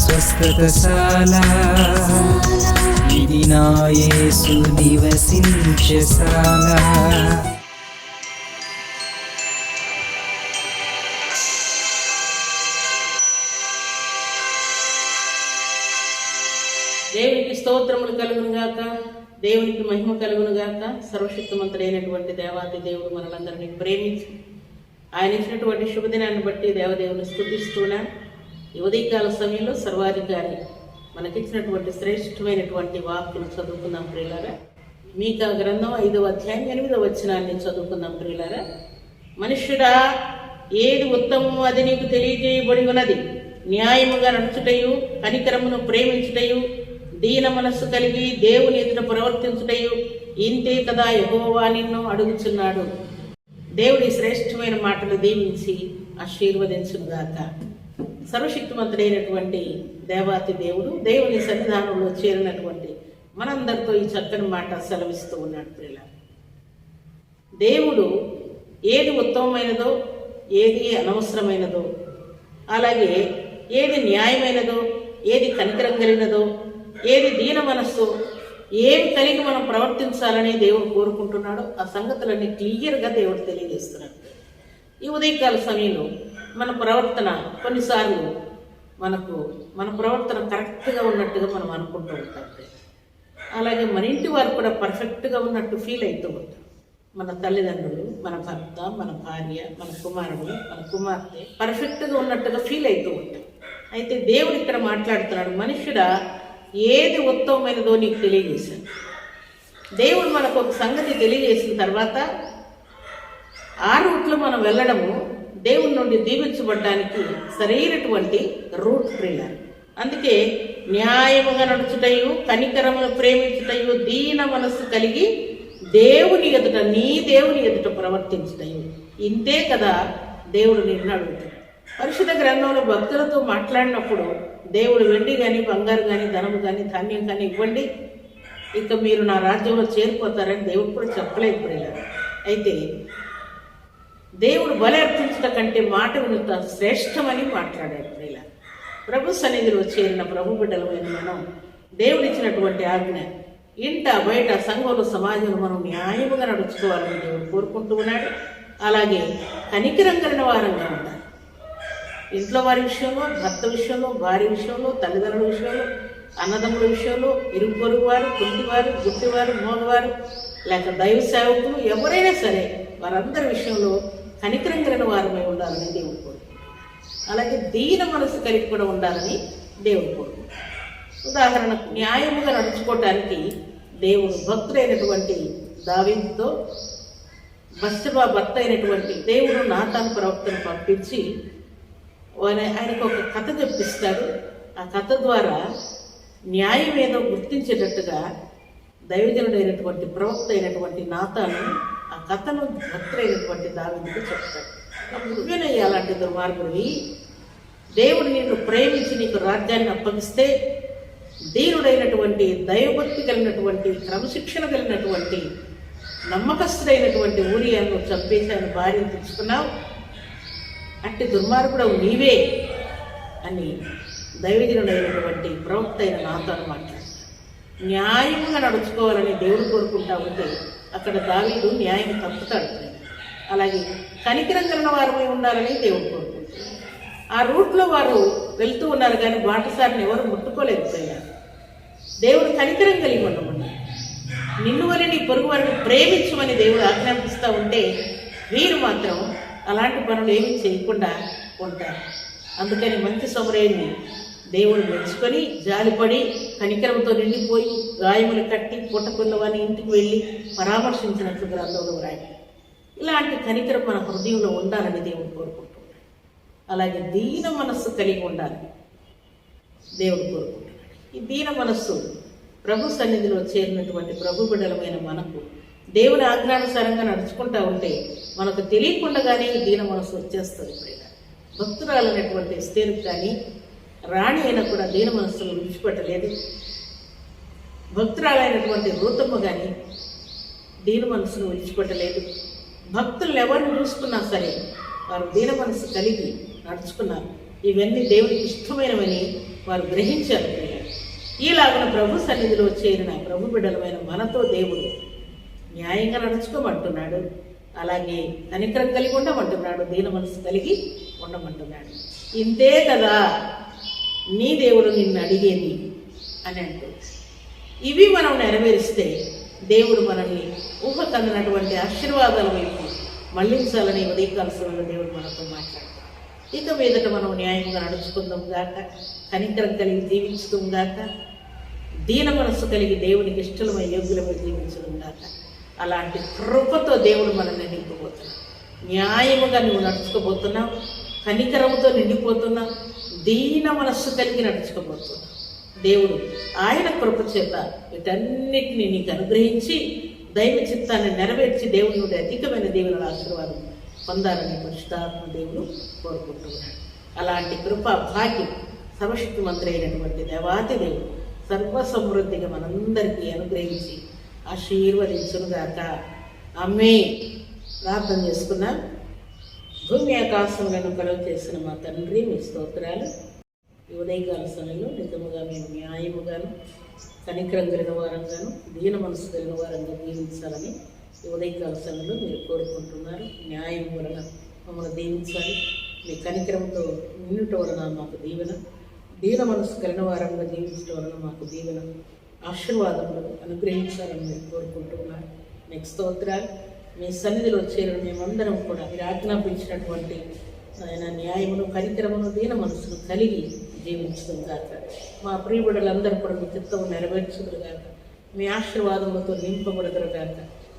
స్వస్థతశాల. ఇది నా యేసు నివసించశాల దేవునికి స్తోత్రములు కలుగును గాక. దేవునికి మహిమ కలుగును గాక. సర్వశక్తిమంతుడైనటువంటి దేవాది దేవుడు మనలందరినీ ప్రేమించి. ఆయన ఇచ్చినటువంటి శుభదినాన్ని బట్టి దేవదేవుని స్థుతిస్తూనా ఉదయకాల సమయంలో సర్వాధికారి మనకిచ్చినటువంటి శ్రేష్టమైనటువంటి వాక్కును చదువుకుందాం ప్రియులారా. మీకా గ్రంథం ఐదవ అధ్యాయం ఎనిమిదవ వచనాన్ని చదువుకుందాం ప్రియులారా. మనుష్యుడా ఏది ఉత్తమమో అది నీకు తెలియజేయబడి ఉన్నది. న్యాయముగా నడుచుటయు కనికరమును ప్రేమించుటయు దీన మనస్సు కలిగి దేవుని ఎదుట ప్రవర్తించుటయు ఇంతే కదా యెహోవా నిన్ను అడుగుచున్నాడు. దేవుడి శ్రేష్టమైన మాటలు దీవించి ఆశీర్వదించుగాక సర్వశక్తిమంతుడైనటువంటి దేవాతి దేవుడు దేవుని సన్నిధానంలో చేరినటువంటి మనందరితో ఈ చక్కని మాట సెలవిస్తూ ఉన్నాడు ప్రియుల దేవుడు ఏది ఉత్తమమైనదో ఏది అనవసరమైనదో అలాగే ఏది న్యాయమైనదో ఏది కనికరం కలిగినదో ఏది దీన మనస్సు ఏమి కలిగి మనం ప్రవర్తించాలని దేవుడు కోరుకుంటున్నాడో ఆ సంగతులన్నీ క్లియర్గా దేవుడు తెలియజేస్తున్నాడు. ఈ ఉదయకాల సమయంలో మన ప్రవర్తన కొన్నిసార్లు మనకు మన ప్రవర్తన కరెక్ట్గా ఉన్నట్టుగా మనం అనుకుంటూ ఉంటాం. అలాగే మన ఇంటి వారు కూడా పర్ఫెక్ట్గా ఉన్నట్టు ఫీల్ అవుతూ ఉంటాం మన తల్లిదండ్రులు మన భర్త మన భార్య మన కుమారుడు మన కుమార్తె పర్ఫెక్ట్గా ఉన్నట్టుగా ఫీల్ అవుతూ ఉంటాం అయితే దేవుడు ఇక్కడ మాట్లాడుతున్నాడు మనుషుడా ఏది ఉత్తమమైనదో నీకు తెలియజేశాను దేవుడు మనకు ఒక సంగతి తెలియజేసిన తర్వాత ఆ రూట్లో మనం వెళ్ళడము దేవుని నుండి దీవించబడడానికి సరైనటువంటి రూట్ ప్రేయర్ అందుకే న్యాయముగా నడుచుటయు కనికరమును ప్రేమించుటయు దీన మనస్సు కలిగి దేవుని ఎదుట నీ దేవుని ఎదుట ప్రవర్తించుటయు. ఇంతే కదా దేవుడు నిన్ను అడుగుతాడు. పరిశుద్ధ గ్రంథంలో భక్తులతో మాట్లాడినప్పుడు దేవుడు వెండి కానీ బంగారు కానీ ధనము కానీ ధాన్యం కానీ ఇవ్వండి. ఇక మీరు నా రాజ్యంలో చేరిపోతారని దేవుడు కూడా చెప్పలేదు ప్రియులారా. అయితే దేవుడు బలి అర్పించట కంటే మాట వినుత శ్రేష్టమని మాట్లాడాడు ఇలా ప్రభు సన్నిధిలో చేరిన ప్రభు బిడ్డలమైన మనం దేవుడిచ్చినటువంటి ఆజ్ఞ ఇంట బయట సంఘంలో సమాజంలో మనం న్యాయముగా నడుచుకోవాలని దేవుడు కోరుకుంటూ ఉన్నాడు. అలాగే కనికరం కలిగిన వారంగా ఉండాలి. ఇంట్లో వారి విషయంలో భర్త విషయంలో భార్య విషయంలో తల్లిదండ్రుల విషయంలో అన్నదమ్ముల విషయంలో ఇరుగు పొరుగు వారు కుంటివారు గుట్టివారు మోగవారు లేక దైవ సేవకులు ఎవరైనా సరే వారందరి విషయంలో కనికరం కలిగిన వారమై ఉండాలని దేవుడు కోరుకుంటున్నాడు. అలాగే దీన మనసు కలిగి కూడా ఉండాలని దేవుడు కోరుకుంటున్నాడు. ఉదాహరణకు న్యాయముగా నడుచుకోవటానికి దేవుడు భక్తుడైనటువంటి దావీదుతో బస్సబా భర్త అయినటువంటి దేవుడు నాతాను ప్రవక్తను పంపించి ఆయనకు ఒక కథ చెప్పిస్తాడు. ఆ కథ ద్వారా న్యాయం ఏదో గుర్తించేటట్టుగా దైవజనుడైనటువంటి ప్రవక్త అయినటువంటి నాతాను కథను భక్తుడైనటువంటి దావిదికి చెప్తాడు. అప్పుడు నువ్వేనయ్యా అలాంటి దుర్మార్గుడివి? దేవుడు నిన్ను ప్రేమించి నీకు రాజ్యాన్ని అప్పగిస్తే దీనుడైనటువంటి దైవభక్తి కలిగినటువంటి క్రమశిక్షణ కలిగినటువంటి నమ్మకస్తుడైనటువంటి ఊరియాను చంపేసి ఆయన భార్యను తెచ్చుకున్నావు? అట్టి దుర్మార్గుడవు నీవే అని దైవజనుడైనటువంటి ప్రవక్త అయిన నాతో అనమాట న్యాయంగా నడుచుకోవాలని దేవుడు కోరుకుంటా ఉంటే అక్కడ దావీదు న్యాయం తప్పుతాడు. అలాగే కనికరం కలిగిన వారమై ఉండాలని దేవుడు కోరుకుంటాడు ఆ రూట్లో వారు వెళ్తూ ఉన్నారు కానీ బాటసారిని ఎవరు ముట్టుకోలేకపోయారు దేవుడు కనికరం కలిగి ఉండమన్నారు నిన్ను వల్ల నీ పొరుగు వారిని ప్రేమించమని దేవుడు ఆజ్ఞాపిస్తూ ఉంటే వీరు మాత్రం అలాంటి పనులు ఏమీ చేయకుండా ఉంటారు. అందుకని మంచి సమరేణి దేవుడు మెచ్చుకొని జాలిపడి కనికరంతో నిండిపోయి గాయములు కట్టి పుట్టకున్నవాని ఇంటికి వెళ్ళి పరామర్శించినట్లు గ్రంథంలో రాయి ఇలాంటి కనికరం మన హృదయంలో ఉండాలని దేవుడు కోరుకుంటున్నాడు. అలాగే దీన మనస్సు కలిగి ఉండాలి. దేవుడు కోరుకుంటున్నాడు. ఈ దీన మనస్సు ప్రభు సన్నిధిలో చేరినటువంటి ప్రభు బిడలమైన మనకు దేవుని ఆజ్ఞానుసారంగా నడుచుకుంటా ఉంటే మనకు తెలియకుండానే ఈ దీన మనస్సు వచ్చేస్తుంది. ప్రియుల భక్తురాలైనటువంటి ఎస్తేరు కానీ రాణి అయినా కూడా దీన మనస్సును విడిచిపెట్టలేదు. భక్తురాలైనటువంటి రూతమ్మ కానీ దీన మనసును విడిచిపెట్టలేదు. భక్తులు ఎవరిని చూసుకున్నా సరే వారు దీన మనసు కలిగి నడుచుకున్నారు. ఇవన్నీ దేవునికి ఇష్టమైనవని వారు గ్రహించారు. ఈలాగున ప్రభు సన్నిధిలో చేరిన ప్రభు బిడ్డలమైన మనతో దేవుడు న్యాయంగా నడుచుకోమంటున్నాడు. అలాగే కనికరం కలిగి ఉండమంటున్నాడు. దీన మనసు కలిగి ఉండమంటున్నాడు. ఇంతే కదా. నీ దేవుడు నిన్ను అడిగేది? అని అంటూ. ఇవి మనం నెరవేరిస్తే దేవుడు మనల్ని ఊహ కందినటువంటి ఆశీర్వాదాల వైపు మళ్ళించాలని ఉదయకాల సమయంలో దేవుడు మనతో మాట్లాడతాడు ఇక మీదట మనం న్యాయంగా నడుచుకుందాం గాక కనికరం కలిగి జీవించుదాం గాక దీన మనస్సు కలిగి దేవునికి ఇష్టలమై యోగ్యులమై జీవించడం గాక. అలాంటి కృపతో దేవుడు మనల్ని నింపబోతున్నాడు. న్యాయముగా నువ్వు నడుచుకోబోతున్నావు కనికరముతో నిండిపోతున్నావు దీన మనస్సు కలిగి నడుచుకోబోతున్నావు దేవుడు ఆయన కృప చేత వీటన్నిటిని నీకు అనుగ్రహించి దైవ చిత్తాన్ని నెరవేర్చి దేవుని నుండి అధికమైన దేవుని ఆశీర్వాదం పొందాలని పరిశుద్ధాత్మ దేవుడు కోరుకుంటున్నాడు. అలాంటి కృప భాగ్యం సర్వశక్తి మంత్రి అయినటువంటి దేవాతి దేవుడు సర్వ సమృద్ధిగా మనందరికీ అనుగ్రహించి ఆశీర్వదించునుగాక. అమ్మే ప్రార్థన చేసుకున్నాం భూమి ఆకాశములను కలువ చేసిన మా తండ్రి మీ స్తోత్రాలు. ఉదయకాల సమయంలో నిజముగా మేము న్యాయముగాను కనికరం కలిగిన వారంగాను దీన మనసు కలిగిన వారంగా జీవించాలని ఉదయకాల సమయంలో మీరు కోరుకుంటున్నారు. న్యాయం వలన మమ్మల్ని దీవించాలి. మీ కనికరంతో నిన్నుట వలన మాకు దీవెన. దీన మనసు కలిగిన వారంగా జీవించడం వలన మాకు దీవెన. ఆశీర్వాదములు అనుగ్రహించాలని మీరు కోరుకుంటున్నారు. నెక్స్ట్ స్తోత్రాలు. మీ సన్నిధిలో చేరిన మేమందరం కూడా మీరు ఆజ్ఞాపించినటువంటి ఆయన న్యాయమును కనికరమును దీన మనసును కలిగి జీవించడం కాక మా ప్రియబిడలందరూ కూడా మీ చిత్తము నెరవేర్చుదురు కాక మీ ఆశీర్వాదములతో నింపబడదురు కాక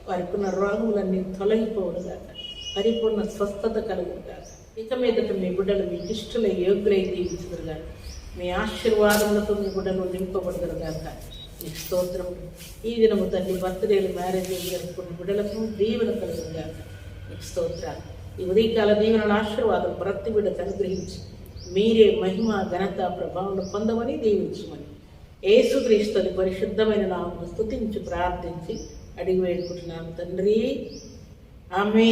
వారికి ఉన్న రోగములన్నీ తొలగిపోవుడు కాక పరిపూర్ణ స్వస్థత కలుగుడు కాక ఇక మీదట మీ బిడ్డలు మీకు ఇష్టలై యోగ్యులై జీవించుదురు కాక మీ ఆశీర్వాదములతో మీ బిడ్డలు నింపబడదురు కాక నీకు స్తోత్రం. ఈ దినము తండ్రి బర్త్డేలు మ్యారేజ్ జరుపుకున్న బిడ్డలకు దీవెన కలుగుగా నీకు స్తోత్ర ఈ ఉదయకాల దీవెనల ఆశీర్వాదం ప్రతి బిడ్డకు అనుగ్రహించి మీరే మహిమ ఘనత ప్రభావం పొందమని దీవించమని. ఏసుక్రీస్తుని పరిశుద్ధమైన నామను స్థుతించి ప్రార్థించి అడిగి వేడుకుంటున్నాను తండ్రి. ఆమె